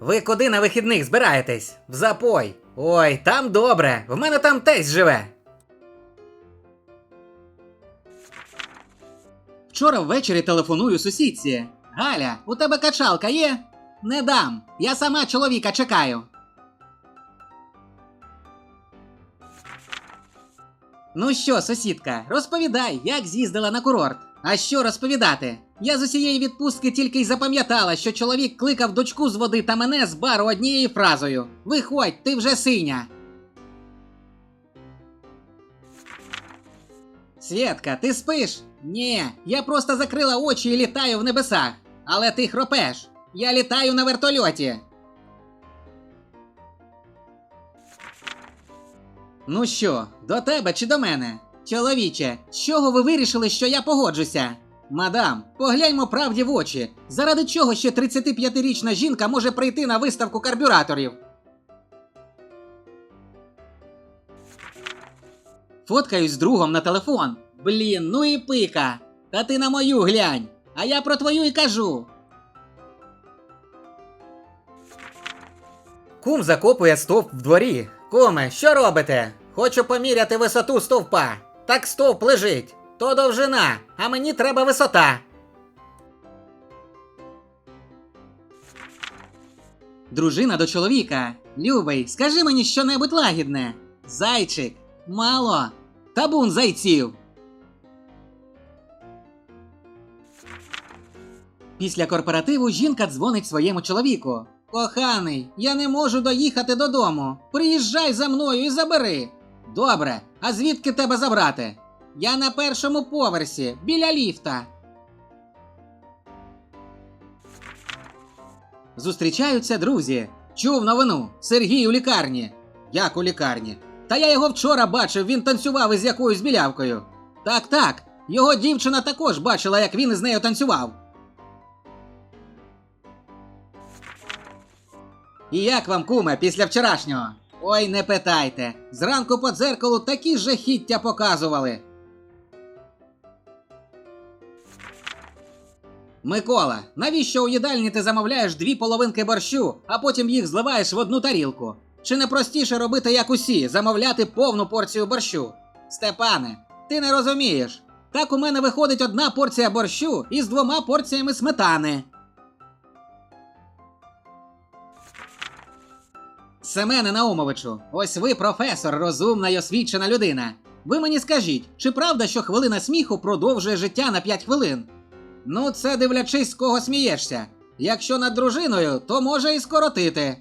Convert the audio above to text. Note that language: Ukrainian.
Ви куди на вихідних збираєтесь? В запой. Ой, там добре. В мене там тесть живе. Вчора ввечері телефоную сусідці. Галя, у тебе качалка є? Не дам. Я сама чоловіка чекаю. Ну що, сусідка, розповідай, як з'їздила на курорт. А що розповідати? Я з усієї відпустки тільки й запам'ятала, що чоловік кликав дочку з води та мене з бару однією фразою: Виходь, ти вже синя. Свєтка, ти спиш? Ні, я просто закрила очі і літаю в небесах. Але ти хропеш. Я літаю на вертольоті. Ну що, до тебе чи до мене? Чоловіче, з чого ви вирішили, що я погоджуся? Мадам, погляньмо правді в очі. Заради чого ще 35-річна жінка може прийти на виставку карбюраторів? Фоткаюсь з другом на телефон. Блін, ну і пика. Та ти на мою глянь. А я про твою і кажу. Кум закопує стовп в дворі. Куме, що робите? Хочу поміряти висоту стовпа. Так стовп лежить. То довжина, а мені треба висота. Дружина до чоловіка. Любий, скажи мені щонебудь лагідне. Зайчик, мало. Табун зайців. Після корпоративу жінка дзвонить своєму чоловіку. Коханий, я не можу доїхати додому. Приїжджай за мною і забери. Добре, а звідки тебе забрати? Я на першому поверсі, біля ліфта. Зустрічаються друзі. Чув новину. Сергій у лікарні. Як у лікарні? Та я його вчора бачив, він танцював із якоюсь білявкою. Так, так. Його дівчина також бачила, як він із нею танцював. І як вам, куме, після вчорашнього? Ой, не питайте. Зранку по дзеркалу такі жахіття показували. Микола, навіщо у їдальні ти замовляєш дві половинки борщу, а потім їх зливаєш в одну тарілку? Чи не простіше робити, як усі, замовляти повну порцію борщу? Степане, ти не розумієш. Так у мене виходить одна порція борщу із двома порціями сметани. Семене Наумовичу, ось ви професор, розумна й освічена людина. Ви мені скажіть, чи правда, що хвилина сміху продовжує життя на 5 хвилин? Ну, це дивлячись, з кого смієшся. Якщо над дружиною, то може і скоротити.